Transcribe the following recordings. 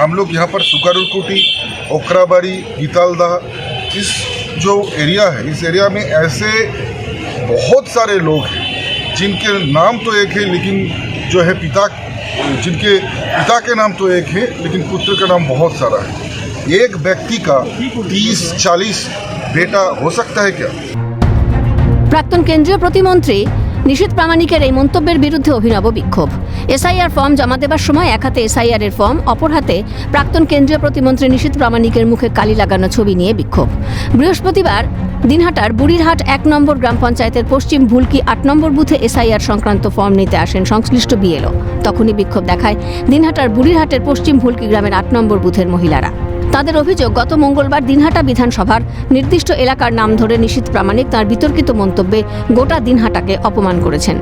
हम लोग यहाँ पर सुकारुरकुटी ओखराबाड़ी गीतालदा इस जो एरिया है इस एरिया में ऐसे बहुत सारे लोग हैं जिनके नाम तो एक है लेकिन जो है पिता जिनके पिता के नाम तो एक है लेकिन पुत्र का नाम बहुत सारा है एक व्यक्ति का तीस चालीस बेटा हो सकता है क्या প্রাক্তন কেন্দ্রীয় প্রতিমন্ত্রী নিশীথ প্রামাণিকের এই মন্তব্যের বিরুদ্ধে অভিনব বিক্ষোভ। এসআইআর ফর্ম জমা দেবার সময় এক হাতে এসআইআর এর ফর্ম, অপর হাতে প্রাক্তন কেন্দ্রীয় প্রতিমন্ত্রী নিশীথ প্রামাণিকের মুখে কালি লাগানো ছবি নিয়ে বিক্ষোভ। বৃহস্পতিবার দিনহাটার বুড়িরহাট এক নম্বর গ্রাম পঞ্চায়েতের পশ্চিম ভুলকি আট নম্বর বুথে এসআইআর সংক্রান্ত ফর্ম নিতে আসেন সংশ্লিষ্ট বিএলও। তখনই বিক্ষোভ দেখায় দিনহাটার বুড়িরহাটের পশ্চিম ভুলকি গ্রামের আট নম্বর বুথের মহিলারা। তাদের অভিযোগ, গত মঙ্গলবার দিনহাটা বিধানসভার নির্দিষ্ট এলাকার নাম ধরে নিশীথ প্রামাণিক তার বিতর্কিত মন্তব্যে গোটা দিনহাটাকে অপমান করেছেন।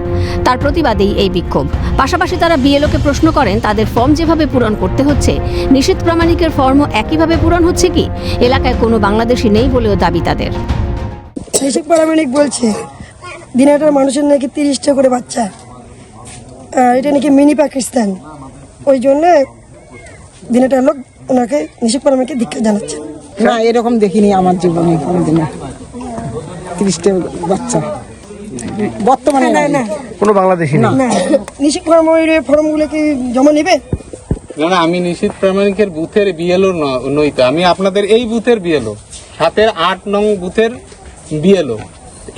তার প্রতিবাদেই এই বিক্ষোভ। পাশাপাশি তারা বিএলওকে প্রশ্ন করেন, তাদের ফর্ম যেভাবে পূরণ করতে হচ্ছে নিশীথ প্রামাণিকের ফর্মও একইভাবে পূরণ হচ্ছে কি? এলাকায় কোনো বাংলাদেশি নেই বলেও দাবি তাদের। শিশু প্রামাণিক বলছে, দিনহাটার মানুষের নাকি তিরিশটা করে বাচ্চা। এটা নাকি মিনি পাকিস্তান। ওই জন্য দিনাটার লোক ওনাকে নিশিক প্যারামেডিককে দীক্ষা জানাচ্ছেন না এরকম দেখিনি আমার জীবনে কোনোদিনও। তিরিশটা বাচ্চা। বর্তমানে না না কোনো বাংলাদেশি না নিশিক প্যারামেডিকের ফর্মগুলো কি জমা নেবে? না না আমি নিশীত প্রামাণিকের বুথের বিএলও নই তো। আমি আপনাদের এই বুথের বিএলও। সাতের আট নং বুথের বিএলও।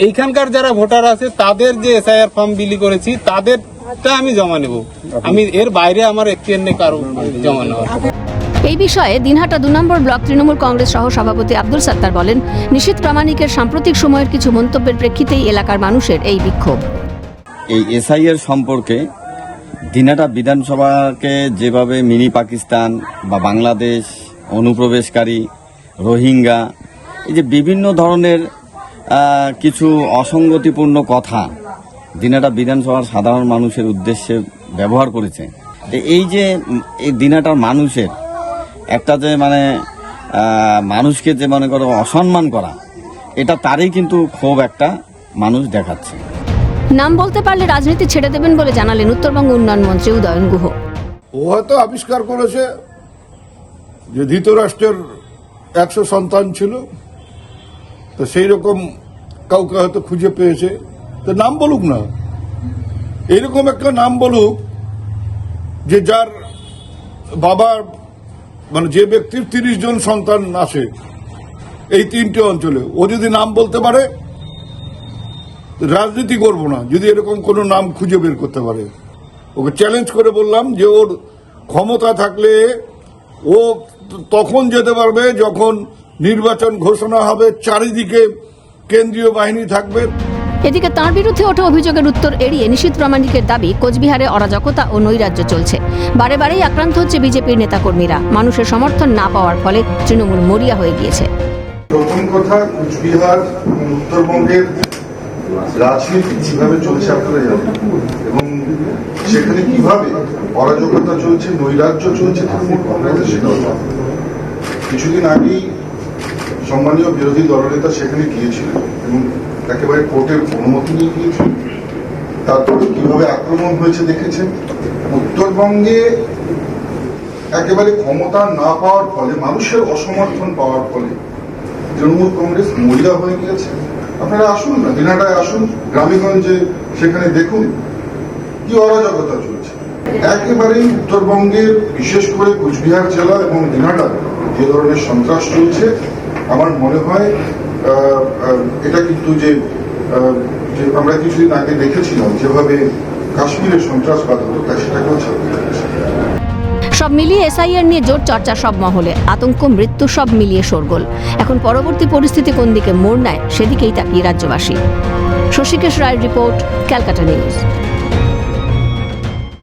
এইখানকার যারা ভোটার আছে তাদের যে এসআইআর ফর্ম বিলি করেছি তাদেরটা আমি জমা নেব। আমি এর বাইরে আমার একটি কারও জমা নেওয়া এই বিষয়ে দিনহাটা দু নম্বর ব্লক তৃণমূল কংগ্রেস সহ সভাপতি আব্দুল সাত্তার বলেন নিশীথ প্রামাণিকের সাম্প্রতিক সময়ের কিছু মন্তব্যের প্রেক্ষিতেই এলাকার মানুষের এই বিক্ষোভ। এই এসআইয়ের সম্পর্কে দিনাটা বিধানসভাকে যেভাবে মিনি পাকিস্তান বা বাংলাদেশ অনুপ্রবেশকারী রোহিঙ্গা এই যে বিভিন্ন ধরনের কিছু অসঙ্গতিপূর্ণ কথা দিনাটা বিধানসভার সাধারণ মানুষের উদ্দেশ্যে ব্যবহার করেছে। তো এই যে এই দিনাটার মানুষের একটা যে মানে মানুষকে যে মনে করো অসম্মান করা এটা তারই কিন্তু ক্ষোভ একটা মানুষ দেখাচ্ছে। নাম বলতে পারলে রাজনীতি ছেড়ে দেবেন বলে জানালেন উত্তরবঙ্গ উন্নয়ন মন্ত্রী উদয়ন গুহ। ও হয়তো আবিষ্কার করেছে যে ধৃতরাষ্ট্রের একশো সন্তান ছিল তো সেই রকম কাউকে হয়তো খুঁজে পেয়েছে। তো নাম বলুক না। এরকম একটা নাম বলুক যে যার বাবার মানে যে ব্যক্তির তিরিশ জন সন্তান আসে এই তিনটে অঞ্চলে, ও যদি নাম বলতে পারে, রাজনীতি করব না। যদি এরকম কোনো নাম খুঁজে বের করতে পারে। ওকে চ্যালেঞ্জ করে বললাম যে ওর ক্ষমতা থাকলে ও তখন যেতে পারবে যখন নির্বাচন ঘোষণা হবে, চারিদিকে কেন্দ্রীয় বাহিনী থাকবে। এদিকে তার বিরুদ্ধে ওঠা অভিযোগের উত্তর এড়িয়ে নিশীথ প্রামাণিকের দাবি কোচবিহারে অরাজকতা ও নৈরাজ্য চলছে। বারে বারেই আক্রান্ত হচ্ছে বিজেপির নেতাকর্মীরা। মানুষের সমর্থন না পাওয়ার ফলে তৃণমূল মরিয়া হয়ে গিয়েছে। প্রথম কথা, কুচবিহার উত্তরবঙ্গের রাজনীতি কীভাবে চলছে আপনারা জানেন? এবং সেখানে কীভাবে অরাজকতা চলছে, নৈরাজ্য চলছে তৃণমূল কংগ্রেসের সেটাও। কিছুদিন আগেই সম্মানীয় বিরোধী দলনেতা সেখানে গিয়েছিলেন এবং একেবারে কোর্টের অনুমতি নিয়ে গিয়েছিলেন তারপরে কীভাবে আক্রমণ হয়েছে দেখেছেন? উত্তরবঙ্গে একেবারে ক্ষমতা না পাওয়ার ফলে, মানুষের অসমর্থন পাওয়ার ফলে তৃণমূল কংগ্রেস মরিয়া হয়ে গিয়েছে। আপনারা আসুন না, দিনাটায় আসুন, গ্রামীগঞ্জে সেখানে দেখুন কি অরাজকতা চলছে। একেবারেই উত্তরবঙ্গের, বিশেষ করে কুচবিহার জেলা এবং দিনাটা যে ধরনের সন্ত্রাস চলছে, আমার মনে হয় এটা কিন্তু যে আমরা কিছুদিন আগে দেখেছিলাম যেভাবে কাশ্মীরে সন্ত্রাসবাদ হতো তা সেটাকেও সব মিলিয়ে এসআইআর নিয়ে জোর চর্চা সব মহলে। আতঙ্ক, মৃত্যু সব মিলিয়ে শোরগোল। এখন পরবর্তী পরিস্থিতি কোন দিকে মোড় নেয়, সেদিকেই তাকিয়ে রাজ্যবাসী। শশীকেশ রায়ের রিপোর্ট, ক্যালকাটা নিউজ।